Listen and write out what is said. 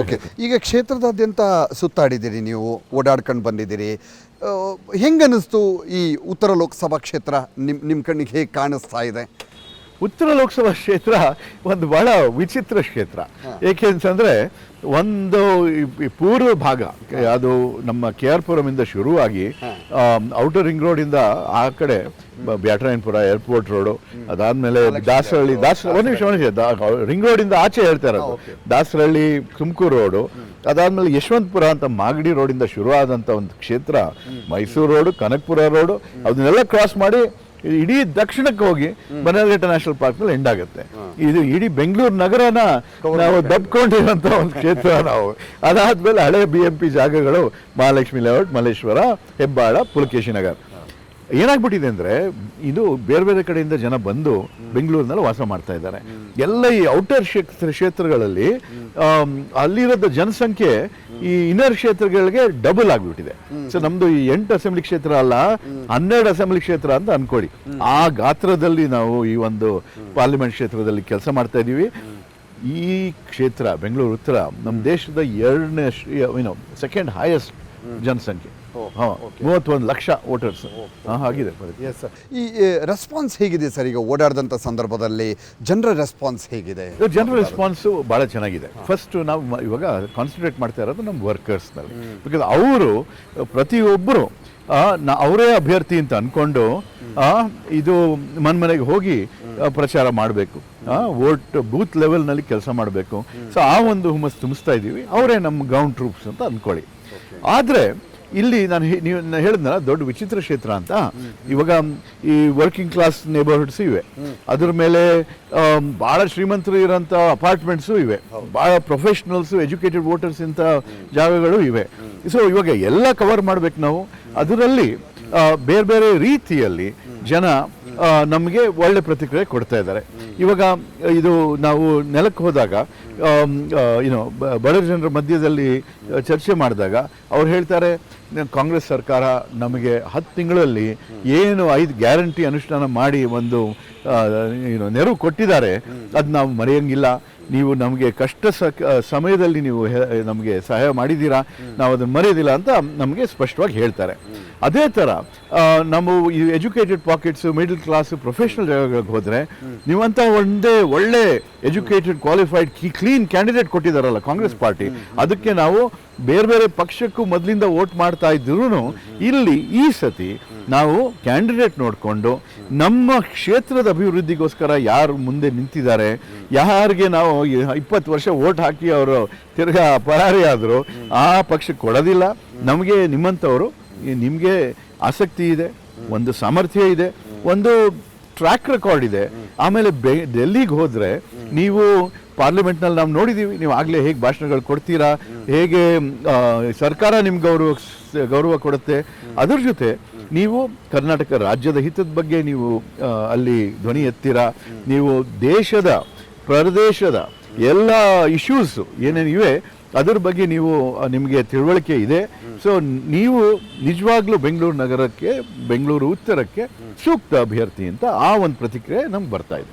Okay ಈಗ ಕ್ಷೇತ್ರದಾದ್ಯಂತ ಸುತ್ತಾಡಿದ್ದೀರಿ ನೀವು ಓಡಾಡ್ಕೊಂಡು ಬಂದಿದ್ದೀರಿ. ಹೆಂಗನ್ನಿಸ್ತು ಈ ಉತ್ತರ ಲೋಕಸಭಾ ಕ್ಷೇತ್ರ ನಿಮ್ಮ ನಿಮ್ಮ ಕಣ್ಣಿಗೆ ಹೇಗೆ ಕಾಣಿಸ್ತಾ ಇದೆ? ಉತ್ತರ ಲೋಕಸಭಾ ಕ್ಷೇತ್ರ ಒಂದು ಬಹಳ ವಿಚಿತ್ರ ಕ್ಷೇತ್ರ. ಏಕೆ ಅಂತಂದರೆ ಒಂದು ಪೂರ್ವ ಭಾಗ ಅದು ನಮ್ಮ ಕೆ ಆರ್ ಪುರಮಿಂದ ಶುರುವಾಗಿ ಔಟರ್ ರಿಂಗ್ ರೋಡಿಂದ ಆ ಕಡೆ ಬ್ಯಾಟರಾಯನ್ಪುರ ಏರ್ಪೋರ್ಟ್ ರೋಡು ಅದಾದಮೇಲೆ ದಾಸರಳ್ಳಿ ದಾಸ ಒಂದು ನಿಮಿಷ ಒಂದು ರಿಂಗ್ ರೋಡಿಂದ ಆಚೆ ಹೇಳ್ತಾ ಇರೋದು. ದಾಸರಳ್ಳಿ ತುಮಕೂರು ರೋಡು ಅದಾದಮೇಲೆ ಯಶವಂತಪುರ ಅಂತ ಮಾಗಡಿ ರೋಡಿಂದ ಶುರುವಾದಂಥ ಒಂದು ಕ್ಷೇತ್ರ ಮೈಸೂರು ರೋಡು ಕನಕಪುರ ರೋಡು ಅದನ್ನೆಲ್ಲ ಕ್ರಾಸ್ ಮಾಡಿ ಇಡೀ ದಕ್ಷಿಣಕ್ಕೆ ಹೋಗಿ ಬನಗಟ್ಟ ನ್ಯಾಷನಲ್ ಪಾರ್ಕ್ನಲ್ಲಿ ಎಂಡ್ ಆಗುತ್ತೆ. ಇದು ಇಡೀ ಬೆಂಗಳೂರು ನಗರನ ನಾವು ದಬ್ಕೊಂಡಿರೋಂಥ ಒಂದು ಕ್ಷೇತ್ರ ನಾವು. ಅದಾದ್ಮೇಲೆ ಹಳೆ ಬಿ ಎಂ ಪಿ ಜಾಗಗಳು ಮಹಾಲಕ್ಷ್ಮಿ ಲೇಔಟ್ ಮಲ್ಲೇಶ್ವರ ಹೆಬ್ಬಾಳ ಪುಲಕೇಶಿ ನಗರ್. ಏನಾಗ್ಬಿಟ್ಟಿದೆ ಅಂದ್ರೆ, ಇದು ಬೇರೆ ಬೇರೆ ಕಡೆಯಿಂದ ಜನ ಬಂದು ಬೆಂಗಳೂರಿನಲ್ಲಿ ವಾಸ ಮಾಡ್ತಾ ಇದ್ದಾರೆ. ಎಲ್ಲ ಈ ಔಟರ್ ಕ್ಷೇತ್ರಗಳಲ್ಲಿ ಅಲ್ಲಿರೋದ ಜನಸಂಖ್ಯೆ ಈ ಇನ್ನರ್ ಕ್ಷೇತ್ರಗಳಿಗೆ ಡಬಲ್ ಆಗಿಬಿಟ್ಟಿದೆ. ಸೊ, ನಮ್ದು ಈ ಎಂಟು ಅಸೆಂಬ್ಲಿ ಕ್ಷೇತ್ರ ಅಲ್ಲ, ಹನ್ನೆರಡು ಅಸೆಂಬ್ಲಿ ಕ್ಷೇತ್ರ ಅಂತ ಅನ್ಕೊಳ್ಳಿ ಆ ಗಾತ್ರದಲ್ಲಿ ನಾವು ಈ ಒಂದು ಪಾರ್ಲಿಮೆಂಟ್ ಕ್ಷೇತ್ರದಲ್ಲಿ ಕೆಲಸ ಮಾಡ್ತಾ ಇದ್ದೀವಿ. ಈ ಕ್ಷೇತ್ರ, ಬೆಂಗಳೂರು ಉತ್ತರ ನಮ್ಮ ದೇಶದ ಎರಡನೇ ಏನೋ ಸೆಕೆಂಡ್ ಹೈಯೆಸ್ಟ್ ಜನಸಂಖ್ಯೆ. ಹಾ ಮೂವತ್ತೊಂದು ಲಕ್ಷ ವೋಟರ್ಸ್. ಆಗಿದೆ. ಎಸ್ ಈ ರೆಸ್ಪಾನ್ಸ್ ಹೇಗಿದೆ ಸರ್ ಈಗ ಓಡಾಡಿದಂಥ ಸಂದರ್ಭದಲ್ಲಿ ಜನರ ರೆಸ್ಪಾನ್ಸ್ ಹೇಗಿದೆ? ಜನರ ರೆಸ್ಪಾನ್ಸು ಭಾಳ ಚೆನ್ನಾಗಿದೆ. ಫಸ್ಟ್ ನಾವು ಇವಾಗ ಕಾನ್ಸಂಟ್ರೇಟ್ ಮಾಡ್ತಾ ಇರೋದು ನಮ್ಮ ವರ್ಕರ್ಸ್ನಲ್ಲಿ ಬಿಕಾಸ್ ಅವರು ಪ್ರತಿಯೊಬ್ಬರು ಅವರೇ ಅಭ್ಯರ್ಥಿ ಅಂತ ಅಂದ್ಕೊಂಡು ಆ, ಇದು ಮನ್ ಮನೆಗೆ ಹೋಗಿ ಪ್ರಚಾರ ಮಾಡಬೇಕು. ವೋಟ್ ಬೂತ್ ಲೆವೆಲ್ನಲ್ಲಿ ಕೆಲಸ ಮಾಡಬೇಕು. ಸೊ ಆ ಒಂದು ಹುಮ್ಮಸ್ ತುಂಬಿಸ್ತಾ ಇದ್ದೀವಿ ಅವರೇ ನಮ್ಮ ಗ್ರೌಂಡ್ ಟ್ರೂಪ್ಸ್ ಅಂತ ಅನ್ಕೊಳ್ಳಿ. ಆದರೆ ಇಲ್ಲಿ ನಾನು ನೀವು ಹೇಳಿದ್ನಲ್ಲ, ದೊಡ್ಡ ವಿಚಿತ್ರ ಕ್ಷೇತ್ರ ಅಂತ. ಇವಾಗ, ಈ ವರ್ಕಿಂಗ್ ಕ್ಲಾಸ್ ನೇಬರ್ಹುಡ್ಸ್ ಇವೆ. ಅದ್ರ ಮೇಲೆ ಭಾಳ ಶ್ರೀಮಂತರು ಇರೋಂಥ ಅಪಾರ್ಟ್ಮೆಂಟ್ಸು ಇವೆ. ಭಾಳ ಪ್ರೊಫೆಷ್ನಲ್ಸು ಎಜುಕೇಟೆಡ್ ವೋಟರ್ಸ್ ಇಂಥ ಜಾಗಗಳು ಇವೆ. ಸೊ ಇವಾಗ ಎಲ್ಲ ಕವರ್ ಮಾಡ್ಬೇಕು ನಾವು. ಅದರಲ್ಲಿ ಬೇರೆ ಬೇರೆ ರೀತಿಯಲ್ಲಿ ಜನ ನಮಗೆ ಒಳ್ಳೆ ಪ್ರತಿಕ್ರಿಯೆ ಕೊಡ್ತಾ ಇದ್ದಾರೆ. ಇವಾಗ, ಇದು ನಾವು ನೆಲಕ್ಕೆ ಹೋದಾಗ ಏನು ಬಡ ಜನರ ಮಧ್ಯದಲ್ಲಿ ಚರ್ಚೆ ಮಾಡಿದಾಗ ಅವ್ರು ಹೇಳ್ತಾರೆ ಕಾಂಗ್ರೆಸ್ ಸರ್ಕಾರ ನಮಗೆ ಹತ್ತು ತಿಂಗಳಲ್ಲಿ ಏನು ಐದು ಗ್ಯಾರಂಟಿ ಅನುಷ್ಠಾನ ಮಾಡಿ ಒಂದು ಏನು ನೆರವು ಕೊಟ್ಟಿದ್ದಾರೆ ಅದು ನಾವು ಮರೆಯಂಗಿಲ್ಲ. ನೀವು ನಮಗೆ ಕಷ್ಟ ಸಮಯದಲ್ಲಿ ನೀವು ನಮಗೆ ಸಹಾಯ ಮಾಡಿದ್ದೀರಾ, ನಾವು ಅದನ್ನು ಮರೆಯೋದಿಲ್ಲ ಅಂತ ನಮಗೆ ಸ್ಪಷ್ಟವಾಗಿ ಹೇಳ್ತಾರೆ. ಅದೇ ಥರ ನಾವು ಈ educated pockets, middle class, professional ಜಾಗಗಳಿಗೆ ಹೋದರೆ ನೀವಂಥ ಒಂದೇ ಒಳ್ಳೆ ಎಜುಕೇಟೆಡ್ ಕ್ವಾಲಿಫೈಡ್ ಕ್ಲೀನ್ ಕ್ಯಾಂಡಿಡೇಟ್ ಕೊಟ್ಟಿದ್ದಾರಲ್ಲ ಕಾಂಗ್ರೆಸ್ ಪಾರ್ಟಿ, ಅದಕ್ಕೆ ನಾವು ಬೇರೆ ಬೇರೆ ಪಕ್ಷಕ್ಕೂ ಮೊದಲಿಂದ ವೋಟ್ ಮಾಡ್ತಾ ಇದ್ರೂ ಇಲ್ಲಿ ಈ ಸತಿ ನಾವು ಕ್ಯಾಂಡಿಡೇಟ್ ನೋಡಿಕೊಂಡು ನಮ್ಮ ಕ್ಷೇತ್ರದ ಅಭಿವೃದ್ಧಿಗೋಸ್ಕರ ಯಾರು ಮುಂದೆ ನಿಂತಿದ್ದಾರೆ, ಯಾರಿಗೆ ನಾವು ಇಪ್ಪತ್ತು ವರ್ಷ ವೋಟ್ ಹಾಕಿ ಅವರು ತಿರ್ಗಾ ಪರಾರಿ ಆದರು ಆ ಪಕ್ಷಕ್ಕೆ ಕೊಡೋದಿಲ್ಲ. ನಮಗೆ ನಿಮ್ಮಂಥವರು ನಿಮಗೆ ಆಸಕ್ತಿ ಇದೆ, ಒಂದು ಸಾಮರ್ಥ್ಯ ಇದೆ, ಒಂದು ಟ್ರ್ಯಾಕ್ ರೆಕಾರ್ಡ್ ಇದೆ. ಆಮೇಲೆ ಬೆ ಡೆಲ್ಲಿಗೆ ಹೋದರೆ ನೀವು ಪಾರ್ಲಿಮೆಂಟ್ನಲ್ಲಿ ನಾವು ನೋಡಿದ್ದೀವಿ. ನೀವು ಆಗಲೇ ಹೇಗೆ ಭಾಷಣಗಳು ಕೊಡ್ತೀರಾ? ಹೇಗೆ ಸರ್ಕಾರ ನಿಮ್ಗೆ ಗೌರವ ಗೌರವ ಕೊಡುತ್ತೆ? ಅದ್ರ ಜೊತೆ ನೀವು ಕರ್ನಾಟಕ ರಾಜ್ಯದ ಹಿತದ ಬಗ್ಗೆ ನೀವು ಅಲ್ಲಿ ಧ್ವನಿ ಎತ್ತೀರಾ? ನೀವು ದೇಶದ, ಪ್ರದೇಶದ ಎಲ್ಲ ಇಶ್ಯೂಸ್ ಏನೇನಿವೆ ಅದ್ರ ಬಗ್ಗೆ ನೀವು ನಿಮಗೆ ತಿಳುವಳಿಕೆ ಇದೆ. ಸೊ ನೀವು ನಿಜವಾಗ್ಲೂ ಬೆಂಗಳೂರು ನಗರಕ್ಕೆ, ಬೆಂಗಳೂರು ಉತ್ತರಕ್ಕೆ ಸೂಕ್ತ ಅಭ್ಯರ್ಥಿ ಅಂತ ಆ ಒಂದು ಪ್ರತಿಕ್ರಿಯೆ ನಮ್ಗೆ ಬರ್ತಾ ಇದೆ.